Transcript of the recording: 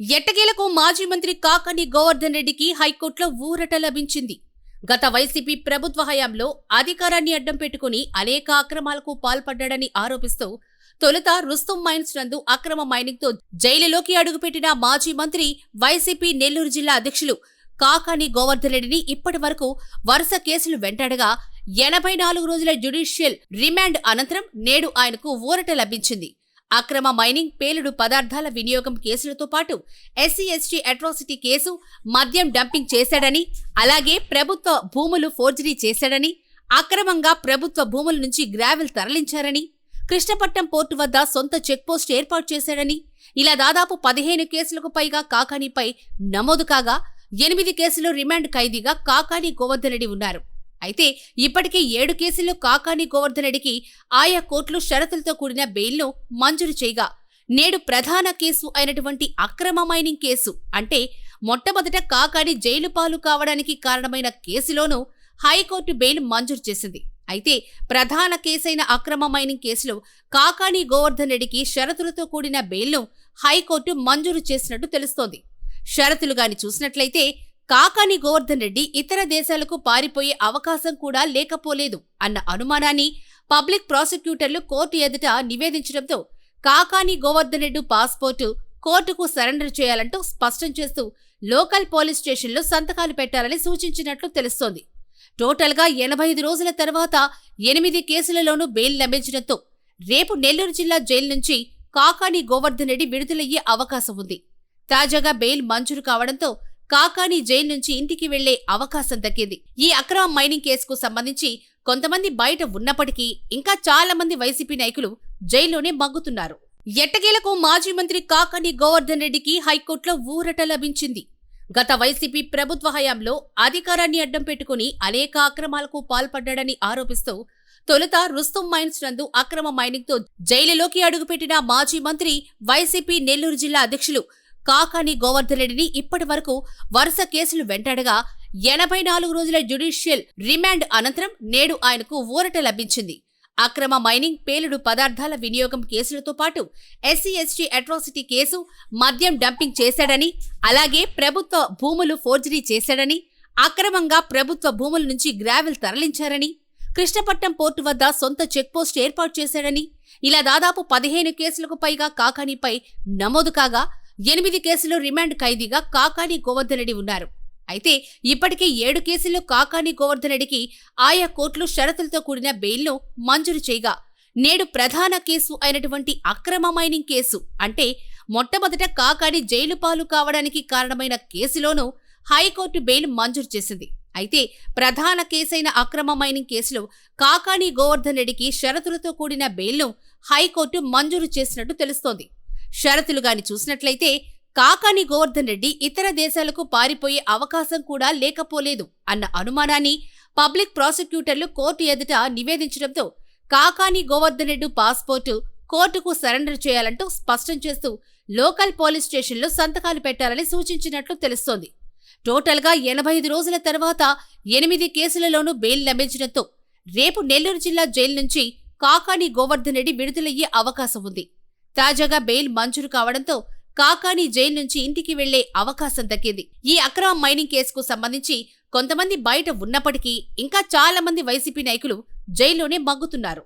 ఎట్టకేలకు మాజీ మంత్రి కాకాని గోవర్ధన్ రెడ్డికి హైకోర్టులో ఊరట లభించింది. గత వైసీపీ ప్రభుత్వ హయాంలో అధికారాన్ని అడ్డం పెట్టుకుని అనేక అక్రమాలకు పాల్పడ్డాడని ఆరోపిస్తూ తొలుత రుస్తుం మైన్స్ నందు అక్రమ మైనింగ్తో జైలులోకి అడుగుపెట్టిన మాజీ మంత్రి వైసీపీ నెల్లూరు జిల్లా అధ్యక్షులు కాకాని గోవర్ధన్ రెడ్డిని ఇప్పటి వరకు వరుస కేసులు వెంటాడగా ఎనభై నాలుగు రోజుల జ్యుడిషియల్ రిమాండ్ అనంతరం నేడు ఆయనకు ఊరట లభించింది. అక్రమ మైనింగ్ పేలుడు పదార్థాల వినియోగం కేసులతో పాటు ఎస్సీ ఎస్టీ అట్రాసిటీ కేసు మద్యం డంపింగ్ చేశాడని అలాగే ప్రభుత్వ భూములు ఫోర్జరీ చేశాడని అక్రమంగా ప్రభుత్వ భూముల నుంచి గ్రావెల్ తరలించారని కృష్ణపట్నం పోర్టు వద్ద సొంత చెక్పోస్ట్ ఏర్పాటు చేశాడని ఇలా దాదాపు పదిహేను కేసులకు పైగా కాకానీపై నమోదు కాగా ఎనిమిది కేసులు రిమాండ్ ఖైదీగా కాకాని గోవర్ధన్ రెడ్డి ఉన్నారు. అయితే ఇప్పటికే ఏడు కేసుల్లో కాకాని గోవర్ధన్ రెడ్డికి ఆయా కోర్టులు షరతులతో కూడిన బెయిల్ను మంజూరు చేయగా నేడు ప్రధాన కేసు అయినటువంటి అక్రమ మైనింగ్ కేసు అంటే మొట్టమొదట కాకాని జైలు పాలు కావడానికి కారణమైన కేసులోనూ హైకోర్టు బెయిల్ మంజూరు చేసింది. అయితే ప్రధాన కేసైన అక్రమ మైనింగ్ కేసులో కాకాని గోవర్ధన్ రెడ్డికి షరతులతో కూడిన బెయిల్ను హైకోర్టు మంజూరు చేసినట్టు తెలుస్తోంది. షరతులు గాని చూసినట్లయితే కాకాని గోవర్ధన్ రెడ్డి ఇతర దేశాలకు పారిపోయే అవకాశం కూడా లేకపోలేదు అన్న అనుమానాన్ని పబ్లిక్ ప్రాసిక్యూటర్లు కోర్టు ఎదుట నివేదించడంతో కాకాని గోవర్ధన్ రెడ్డి పాస్పోర్టు కోర్టుకు సరెండర్ చేయాలంటూ స్పష్టం చేస్తూ లోకల్ పోలీస్ స్టేషన్లో సంతకాలు పెట్టాలని సూచించినట్లు తెలుస్తోంది. టోటల్గా ఎనభై ఐదు రోజుల తర్వాత ఎనిమిది కేసులలోనూ బెయిల్ లభించడంతో రేపు నెల్లూరు జిల్లా జైలు నుంచి కాకాని గోవర్ధన్ రెడ్డి విడుదలయ్యే అవకాశం ఉంది. తాజాగా బెయిల్ మంజూరు కావడంతో కాకాని జైలు నుంచి ఇంటికి వెళ్ళే అవకాశం దక్కింది. ఈ అక్రమ మైనింగ్ కేసుకు సంబంధించి కొంతమంది బయట ఉన్నప్పటికీ ఇంకా చాలా మంది వైసీపీ నాయకులు జైల్లోనే మగ్గుతున్నారు. ఎట్టకేలకు మాజీ మంత్రి కాకాని గోవర్ధన్ రెడ్డికి హైకోర్టులో ఊరట లభించింది. గత వైసీపీ ప్రభుత్వ హయాంలో అధికారాన్ని అడ్డం పెట్టుకుని అనేక అక్రమాలకు పాల్పడ్డాడని ఆరోపిస్తూ తొలుత రుస్తుం మైన్స్ నందు అక్రమ మైనింగ్తో జైలులోకి అడుగుపెట్టిన మాజీ మంత్రి వైసీపీ నెల్లూరు జిల్లా అధ్యక్షులు కాకాని గోవర్ధన్ రెడ్డిని ఇప్పటి వరకు వరుస కేసులు వెంటాడగా ఎనభై నాలుగు రోజుల జ్యుడిషియల్ రిమాండ్ అనంతరం నేడు ఆయనకు ఊరట లభించింది. అక్రమ మైనింగ్ పేలుడు పదార్థాల వినియోగం కేసులతో పాటు ఎస్సీ ఎస్టీ అట్రాసిటీ కేసు మద్యం డంపింగ్ చేశాడని అలాగే ప్రభుత్వ భూములు ఫోర్జరీ చేశాడని అక్రమంగా ప్రభుత్వ భూముల నుంచి గ్రావెల్ తరలించారని కృష్ణపట్నం పోర్టు వద్ద సొంత చెక్పోస్ట్ ఏర్పాటు చేశాడని ఇలా దాదాపు పదిహేను కేసులకు పైగా కాకానీపై నమోదు కాగా ఎనిమిది కేసులు రిమాండ్ ఖైదీగా కాకాని గోవర్ధన్ రెడ్డి ఉన్నారు. అయితే ఇప్పటికే ఏడు కేసుల్లో కాకాని గోవర్ధన్ రెడ్డికి ఆయా కోర్టులు షరతులతో కూడిన బెయిల్ను మంజూరు చేయగా నేడు ప్రధాన కేసు అయినటువంటి అక్రమ మైనింగ్ కేసు అంటే మొట్టమొదట కాకాని జైలు పాలు కావడానికి కారణమైన కేసులోనూ హైకోర్టు బెయిల్ మంజూరు చేసింది. అయితే ప్రధాన కేసైన అక్రమ మైనింగ్ కేసులో కాకాని గోవర్ధన్ రెడ్డికి షరతులతో కూడిన బెయిల్ను హైకోర్టు మంజూరు చేసినట్టు తెలుస్తోంది. షరతులు గాని చూసినట్లయితే కాకాని గోవర్ధన్ రెడ్డి ఇతర దేశాలకు పారిపోయే అవకాశం కూడా లేకపోలేదు అన్న అనుమానాన్ని పబ్లిక్ ప్రాసిక్యూటర్లు కోర్టు ఎదుట నివేదించడంతో కాకాని గోవర్ధన్ రెడ్డి పాస్పోర్టు కోర్టుకు సరెండర్ చేయాలంటూ స్పష్టం చేస్తూ లోకల్ పోలీస్ స్టేషన్లో సంతకాలు పెట్టాలని సూచించినట్లు తెలుస్తోంది. టోటల్గా ఎనభై ఐదు రోజుల తర్వాత ఎనిమిది కేసులలోనూ బెయిల్ లభించడంతో రేపు నెల్లూరు జిల్లా జైలు నుంచి కాకాని గోవర్ధన్ రెడ్డి విడుదలయ్యే అవకాశం ఉంది. తాజాగా బెయిల్ మంజూరు కావడంతో కాకాని జైలు నుంచి ఇంటికి వెళ్ళే అవకాశం దక్కింది. ఈ అక్రమ మైనింగ్ కేసుకు సంబంధించి కొంతమంది బయట ఉన్నప్పటికీ ఇంకా చాలా మంది వైసీపీ నాయకులు జైల్లోనే మగ్గుతున్నారు.